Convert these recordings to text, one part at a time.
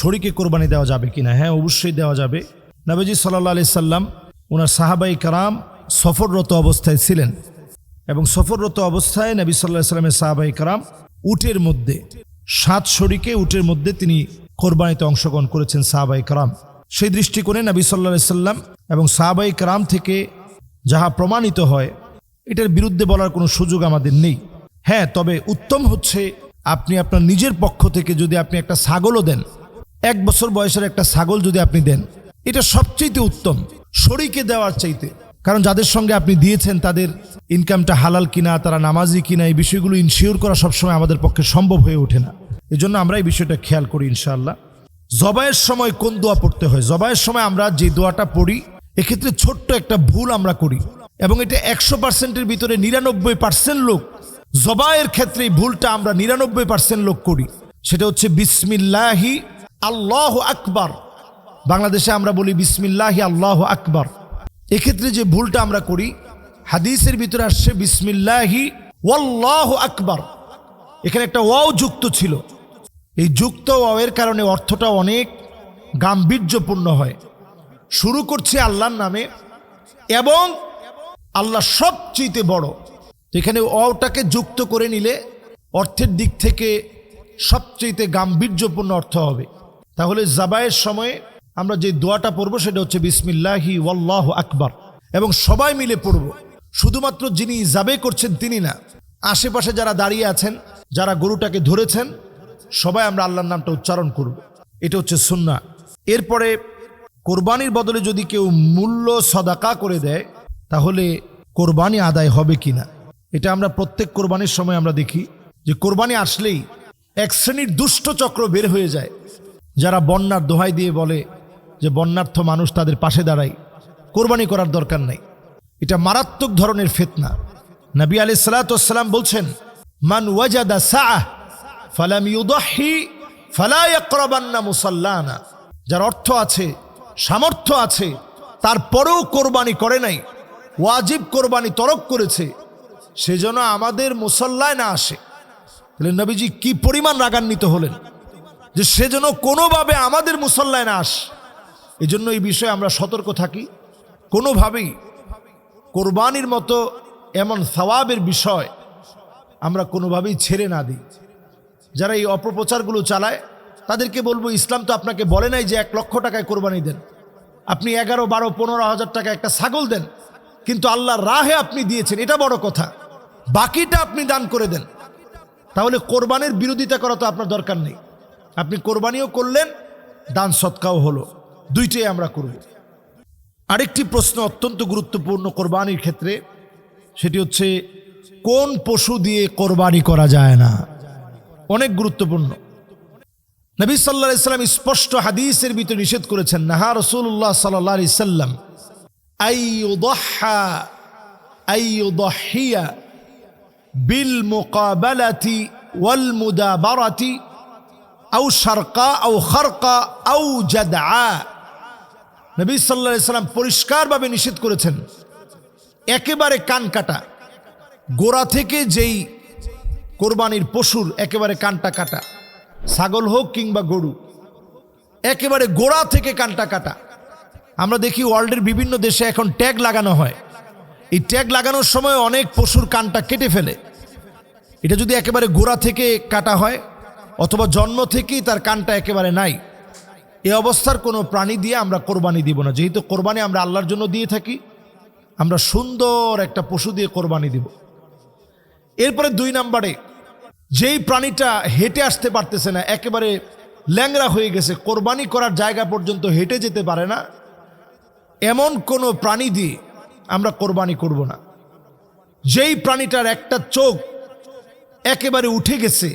শরীকে কোরবানি দেওয়া যাবে কিনা? হ্যাঁ অবশ্যই দেওয়া যাবে। নবীজি সাল্লাহ আলি সাল্লাম ওনার সাহাবাই কারাম সফররত অবস্থায় ছিলেন এবং সফররত অবস্থায় নবী সাল্লাহ সাল্লামের সাহাবাই কারাম উটের মধ্যে, সাত শরীকে উটের মধ্যে তিনি কোরবানিতে অংশগ্রহণ করেছেন সাহাবাই কারাম। সেই দৃষ্টিকোণে নবী সাল্লাহ সাল্লাম এবং সাহাবাই কারাম থেকে যাহা প্রমাণিত হয়, এটার বিরুদ্ধে বলার কোনো সুযোগ আমাদের নেই। হ্যাঁ তবে উত্তম হচ্ছে আপনি আপনার নিজের পক্ষ থেকে যদি আপনি একটা ছাগলও দেন এক বছর বয়সের একটা ছাগল যদি আপনি দেন, এটা সবচেয়ে উত্তম শরীকে দেওয়ার চাইতে। কারণ যাদের সঙ্গে আপনি দিয়েছেন, তাদের ইনকামটা হালাল কিনা, তারা নামাজি কিনা, এই বিষয়গুলো ইনশিওর করা সবসময় আমাদের পক্ষে সম্ভব হয়ে ওঠে না। এজন্য আমরা এই বিষয়টা খেয়াল করি ইনশাআল্লাহ। জবাইয়ের সময় কোন দোয়া পড়তে হয়? জবাইয়ের সময় আমরা যে দোয়াটা পড়ি, এক্ষেত্রে ছোট্ট একটা ভুল আমরা করি। এবং এটা একশো পার্সেন্টের ভিতরে নিরানব্বই পার্সেন্ট লোক, জবাইয়ের ক্ষেত্রে এই ভুলটা আমরা নিরানব্বই পার্সেন্ট লোক করি। সেটা হচ্ছে বিসমিল্লাহি আল্লাহ আকবার। বাংলাদেশে আমরা বলি বিসমিল্লাহি আল্লাহ আকবার। এক্ষেত্রে যে ভুলটা আমরা করি, হাদিসের ভিতরে আসছে বিসমিল্লাহি ওয়াল্লাহ আকবার। এখানে একটা ওয়াও যুক্ত ছিল। এই যুক্ত ওয়াওয়ের কারণে অর্থটা অনেক গাম্ভীর্যপূর্ণ হয়। শুরু করছে আল্লাহর নামে এবং আল্লাহ সবচেয়ে বড়। এখানে অটাকে যুক্ত করে নিলে অর্থের দিক থেকে সবচেয়ে গাম্ভীর্যপূর্ণ অর্থ হবে। তাহলে জাবায়ের সময়ে আমরা যে দোয়াটা পড়ব সেটা হচ্ছে বিসমিল্লাহি ওয়াল্লাহ আকবার। এবং সবাই মিলে পড়ব। শুধুমাত্র যিনি জাবে করছেন তিনি না, আশেপাশে যারা দাঁড়িয়ে আছেন, যারা গরুটাকে ধরেছেন, সবাই আমরা আল্লাহর নামটা উচ্চারণ করব। এটা হচ্ছে সুন্না এরপরে কোরবানির বদলে যদি কেউ মূল্য সদাকা করে দেয়, তাহলে কোরবানি আদায় হবে কিনা? এটা আমরা প্রত্যেক কোরবানির সময় আমরা দেখি যে কোরবানি আসলেই এক শ্রেণির দুষ্ট চক্র বের হয়ে যায়। যারা বন্যার দোহাই দিয়ে বলে যে বন্যার্থ মানুষ তাদের পাশে দাঁড়ায়, কোরবানি করার দরকার নাই। এটা মারাত্মক ধরনের ফেতনা। নবী আলি সালাতাম বলছেন, মান ওয়াজাদা সাহ মুসাল্লানা। যার অর্থ আছে, সামর্থ্য আছে, তারপরেও কোরবানি করে নাই, ওয়াজিব কোরবানি তরক করেছে সেজন্য আমাদের মুসল্লায় না আসে। তাহলে নবীজি কি পরিমাণ রাগান্বিত হলেন? যে সেজন্য কোনোভাবে আমাদের মুসল্লায় না আস। এই জন্য এই বিষয়ে আমরা সতর্ক থাকি। কোনোভাবেই কোরবানির মতো এমন সওয়াবের বিষয় আমরা কোনোভাবেই ছেড়ে না দিই। যারা এই অপপ্রচারগুলো চালায়, তাদেরকে বলব, ইসলাম তো আপনাকে বলে নাই যে এক লক্ষ টাকায় কোরবানি দেন। আপনি এগারো, বারো, পনেরো হাজার টাকা একটা ছাগল দেন, কিন্তু আল্লাহ রাহে আপনি দিয়েছেন, এটা বড় কথা। বাকিটা আপনি দান করে দেন। তাহলে কোরবানির বিরোধিতা করা তো আপনার দরকার নেই। আপনি কোরবানিও করলেন, দান সৎকাও হলো। দুইটাই আমরা করব আরেকটি প্রশ্ন অত্যন্ত গুরুত্বপূর্ণ কোরবানির ক্ষেত্রে, সেটি হচ্ছে, কোন পশু দিয়ে কোরবানি করা যায় না? অনেক গুরুত্বপূর্ণ। নবী সাল্লাহ ইসলাম স্পষ্ট হাদিসের ভিতরে নিষেধ করেছেন, নাহা রসুল্লাহ সাল্লাহ সাল্লাম আইয়ুদহা আইয়ুদহিয়া বিল মুকাবালাতি ওয়াল মুদাবারাতি আউ শারকা আউ খারকা আউ জাদা। নবী সাল্লাহ সাল্লাম পরিষ্কারভাবে নিষেধ করেছেন। একেবারে কান কাটা। গোড়া থেকে যেই কোরবানির পশুর একেবারে কানটা কাটা। ছাগল হোক কিংবা গরু, একেবারে গোড়া থেকে কানটা কাটা। আমরা দেখি ওয়ার্ল্ডের বিভিন্ন দেশে এখন ট্যাগ লাগানো হয়। এই ট্যাগ লাগানোর সময় অনেক পশুর কানটা কেটে ফেলে। এটা যদি একেবারে গোড়া থেকে কাটা হয় অথবা জন্ম থেকেই তার কানটা একেবারে নাই। এ অবস্থার কোনো প্রাণী দিয়ে আমরা কোরবানি দিব না। যেহেতু কোরবানি আমরা আল্লাহর জন্য দিয়ে থাকি, আমরা সুন্দর একটা পশু দিয়ে কোরবানি দিব। এরপরে দুই নাম্বারে, যেই প্রাণীটা হেঁটে আসতে পারতেছে না, একেবারে ল্যাংরা হয়ে গেছে, কোরবানি করার জায়গা পর্যন্ত হেঁটে যেতে পারে না, এমন কোনো প্রাণী দিয়ে আমরা কোরবানি করব না। যেই প্রাণীটার একটা চোখ একেবারে উঠে গেছে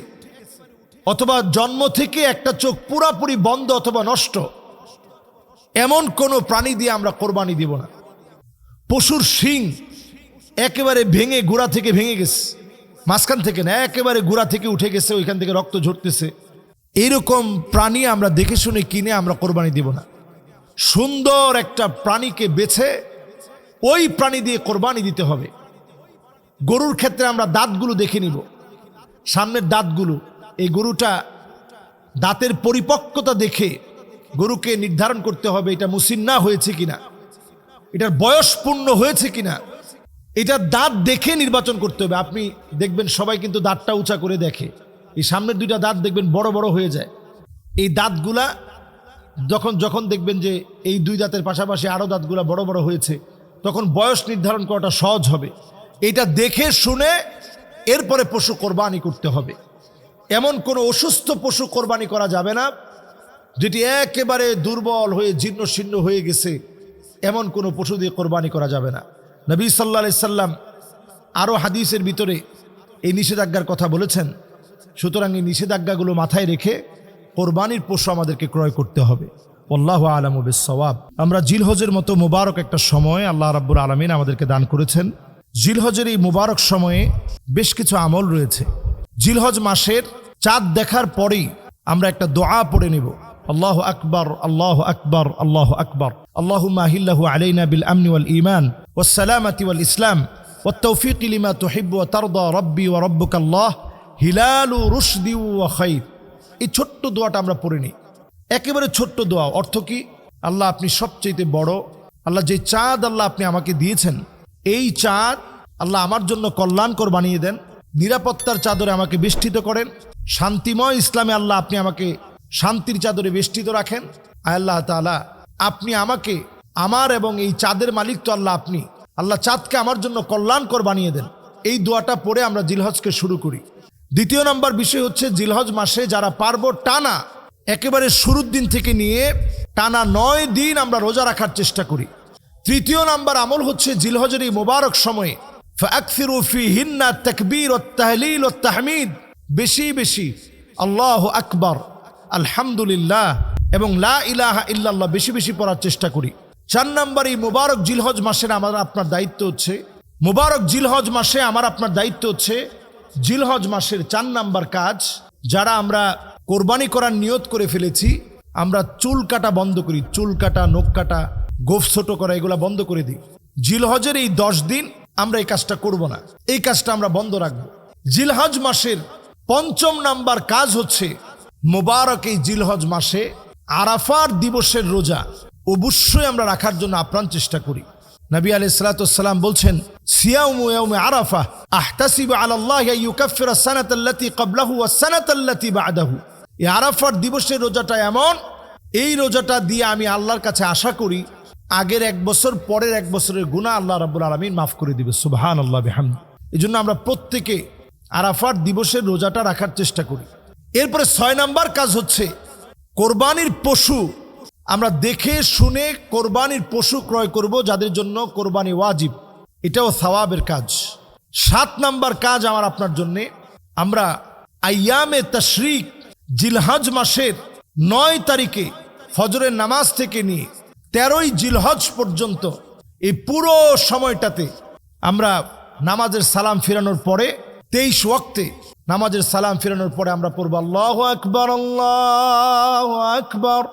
অথবা জন্ম থেকে একটা চোখ পুরাপুরি বন্ধ অথবা নষ্ট, এমন কোনো প্রাণী দিয়ে আমরা কোরবানি দিব না। পশুর শিং একেবারে ভেঙে গোড়া থেকে ভেঙে গেছে, মাঝখান থেকে না, একেবারে গোড়া থেকে উঠে গেছে, ওইখান থেকে রক্ত ঝরতেছে। এইরকম প্রাণী আমরা দেখে শুনে কিনে আমরা কোরবানি দিব না। সুন্দর একটা প্রাণীকে বেছে ওই প্রাণী দিয়ে কোরবানি দিতে হবে। গরুর ক্ষেত্রে আমরা দাঁতগুলো দেখে নিব। সামনের দাঁতগুলো এই গরুটা দাঁতের পরিপক্কতা দেখে গরুকে নির্ধারণ করতে হবে এটা মুসিন্না হয়েছে কিনা, এটার বয়স পূর্ণ হয়েছে কিনা এটার দাঁত দেখে নির্বাচন করতে হবে। আপনি দেখবেন সবাই কিন্তু দাঁতটা উঁচা করে দেখে। এই সামনের দুইটা দাঁত দেখবেন বড় বড় হয়ে যায়। এই দাঁতগুলা যখন যখন দেখবেন যে এই দুই দাঁতের পাশাপাশি আরও দাঁতগুলা বড় বড় হয়েছে, তখন বয়স নির্ধারণ করাটা সহজ হবে। এটা দেখে শুনে এরপরে পশু কোরবানি করতে হবে। এমন কোনো অসুস্থ পশু কোরবানি করা যাবে না, যেটি একেবারে দুর্বল হয়ে জীর্ণ শীর্ণ হয়ে গেছে, এমন কোনো পশু দিয়ে কোরবানি করা যাবে না। নবী সাল্লা সাল্লাম আরও হাদিসের ভিতরে এই নিষেধাজ্ঞার কথা বলেছেন, সুতরাং এই নিষেধাজ্ঞাগুলো মাথায় রেখে কোরবানির পশু আমাদেরকে ক্রয় করতে হবে। আল্লাহ আলম সওয়াব আমরা জিলহজের মতো মুবারক একটা সময় আল্লাহ রাব্বুর আলমিন আমাদেরকে দান করেছেন। জিলহজের এই মুবারক সময়ে বেশ কিছু আমল রয়েছে। জিলহজ মাসের চাঁদ দেখার পরেই আমরা একটা দোয়া পড়ে নেব আল্লাহ আকবর আল্লাহ আকবর আল্লাহ আকবর আল্লাহ মাহিল্লাহু আলাইনা বিল আমনি ওয়াল ইমান والسلامة والإسلام والتوفيق لما تحب وترضى ربي وربك الله হিলাল রুশদি খাইর এই ছোট্ট দোয়াটা আমরা পড়ে নিই একেবারে ছোট্ট দোয়া অর্থ কি আল্লাহ আপনি সবচেয়ে বড় আল্লাহ যে চাঁদ আল্লাহ আপনি আমাকে দিয়েছেন এই চাঁদ আল্লাহ আমার জন্য কল্যাণকর বানিয়ে দেন নিরাপত্তার চাদরে আমাকে বেষ্টিত করেন শান্তিময় ইসলামে আল্লাহ আপনি আমাকে শান্তির চাদরে বেষ্টিত রাখেন। আল্লাহ তালা আপনি আমাকে, আমার এবং এই চাঁদের মালিক তো আল্লাহ আপনি। আল্লাহ চাঁদকে আমার জন্য কল্যাণকর বানিয়ে দেন। এই দোয়াটা পড়ে আমরা জিলহজকে শুরু করি। দ্বিতীয় নম্বর বিষয় হচ্ছে জিলহজ মাসে যারা পারব টানা, একেবারে শুরুর দিন থেকে নিয়ে টানা নয় দিন আমরা রোজা রাখার চেষ্টা করি। তৃতীয় নাম্বার আমল হচ্ছে জিলহজের এই মোবারক সময়ে ফি হিন্না তকবীর ও তাহলিল ও তাহমিদ। বেশি বেশি। আল্লাহ আকবর, আলহামদুলিল্লাহ, এবং লা ইলাহা ইল্লাল্লাহ বেশি বেশি পড়ার চেষ্টা করি। চার নম্বর এই মুবারক জিলহজ মাসের আমার আপনার দায়িত্ব হচ্ছে। মুবারক জিলহজ মাসে আমার আপনার দায়িত্ব হচ্ছে জিলহজ মাসের চার নাম্বার কাজ। যারা আমরা কোরবানি করার নিয়ত করে ফেলেছি, আমরা চুল কাটা বন্ধ করি। চুল কাটা, নখ কাটা, গোফ ছোট করা, এগুলা বন্ধ করে দিই। জিলহজের এই দশ দিন আমরা এই কাজটা করব না। এই কাজটা আমরা বন্ধ রাখব। জিলহজ মাসের পঞ্চম নাম্বার কাজ হচ্ছে মোবারক এই জিলহজ মাসে আরাফার দিবসের রোজা অবশ্যই আমরা রাখার জন্য আপ্রাণ চেষ্টা করি। নবী আলি সালাতাম বলছেন আরাফা বাদাহু। এই আরাফার দিবসের রোজাটা এমন, এই রোজাটা দিয়ে আমি আল্লাহর কাছে আশা করি, আগের এক বছর পরের এক বছরের গুণা আল্লাহ রাব্বুল আলমিন মাফ করে দিবে। সুবহান আল্লাহ এই জন্য আমরা প্রত্যেকে আরাফার দিবসের রোজাটা রাখার চেষ্টা করি। এরপরে ছয় নাম্বার কাজ হচ্ছে কোরবানির পশু। আমরা দেখে শুনে কোরবানির পশু ক্রয় করব যাদের জন্য কোরবানি ওয়াজিব। এটাও সওয়াবের কাজ। সাত নাম্বার কাজ আমার আপনার জন্যে। আমরা আয়ামে তশরিক জিলহজ মাসের নয় তারিখে ফজরের নামাজ থেকে নিয়ে তেরোই জিলহজ পর্যন্ত এই পুরো সময়টাতে আমরা নামাজের সালাম ফিরানোর পরে তেইশ ওয়াক্তে নামাজের সালাম ফেরানোর পরে আমরা পড়ব, আল্লাহ আকবর আল্লাহ আকবর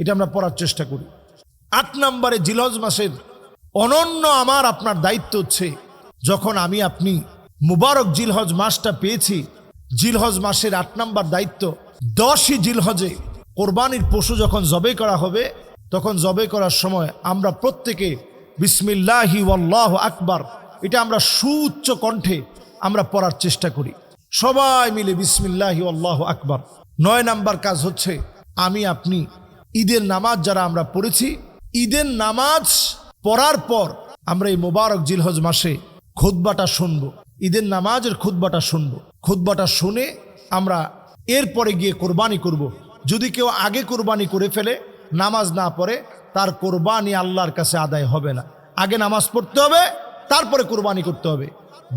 এটা আমরা পড়ার চেষ্টা করি। আট নম্বরে জিলজ মাসের অনন্য আমার, আপনার দায়িত্ব হচ্ছে, যখন আমি, আপনি মুবারক জিলহজ মাসটা পেয়েছি, জিলহজ মাসের আট নম্বর দায়িত্ব, দশই জিলহজে কোরবানির পশু যখন জবে করা হবে, তখন জবে করার সময় আমরা প্রত্যেকে বিসমিল্লাহি ওয়াল্লাহ আকবার, এটা আমরা সুউচ্চ কণ্ঠে আমরা পড়ার চেষ্টা করি। সবাই মিলে বিসমিল্লাহি আল্লাহ আকবার। নয় নাম্বার কাজ হচ্ছে, আমি, আপনি, ঈদের নামাজ যারা আমরা পড়েছি, ঈদের নামাজ পড়ার পর আমরা এই মোবারক জিলহজ মাসে খুদ্বাটা শুনব। ঈদের নামাজের খুদ্বাটা শুনব। খুদ্বাটা শুনে আমরা এরপরে গিয়ে কোরবানি করব। যদি কেউ আগে কোরবানি করে ফেলে, নামাজ না পড়ে, তার কোরবানি আল্লাহর কাছে আদায় হবে না। আগে নামাজ পড়তে হবে, তারপরে কোরবানি করতে হবে।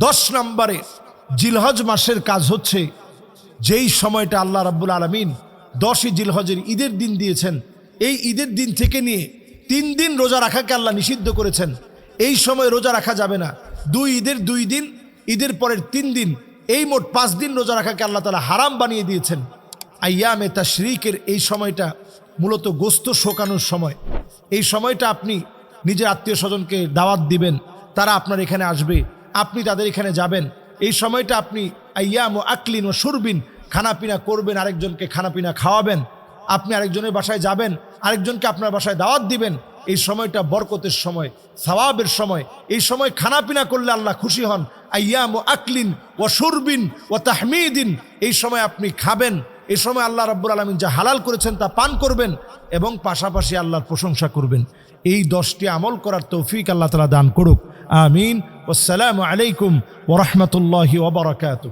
দশ নম্বরে জিলহজ মাসের কাজ হচ্ছে, যেই সময়টা আল্লাহ রাব্বুল আলমিন দশই জিলহজের ঈদের দিন দিয়েছেন, এই ঈদের দিন থেকে নিয়ে তিন দিন রোজা রাখাকে আল্লাহ নিষিদ্ধ করেছেন। এই সময় রোজা রাখা যাবে না। দুই ঈদের দুই দিন, ঈদের পরের তিন দিন, এই মোট পাঁচ দিন রোজা রাখাকে আল্লাহ তালা হারাম বানিয়ে দিয়েছেন। আয়ামে তা শরিকের এই সময়টা মূলত গোস্ত শোকানোর সময়। এই সময়টা আপনি নিজের আত্মীয় স্বজনকে দাওয়াত দিবেন, তারা আপনার এখানে আসবে, আপনি তাদের এখানে যাবেন। এই সময়টা আপনি আইয়াম ও আকলিন ও সুরবিন খানাপিনা করবেন, আরেকজনকে খানাপিনা খাওয়াবেন। আপনি আরেকজনের বাসায় যাবেন, আরেকজনকে আপনার বাসায় দাওয়াত দিবেন। এই সময়টা বরকতের সময়, সওয়াবের সময়। এই সময় খানাপিনা করলে আল্লাহ খুশি হন। আইয়াম ও আকলিন ও সুরবিন ও তাহমিদিন এই সময় আপনি খাবেন। এই সময় আল্লাহ রব্বুর আলমিন যা হালাল করেছেন তা পান করবেন এবং পাশাপাশি আল্লাহর প্রশংসা করবেন। এই দশটি আমল করার তৌফিক আল্লাহ তালা দান করুক। আমিন। আসসালামু আলাইকুম ওরহমতুল্লাহি ওবরাকাতু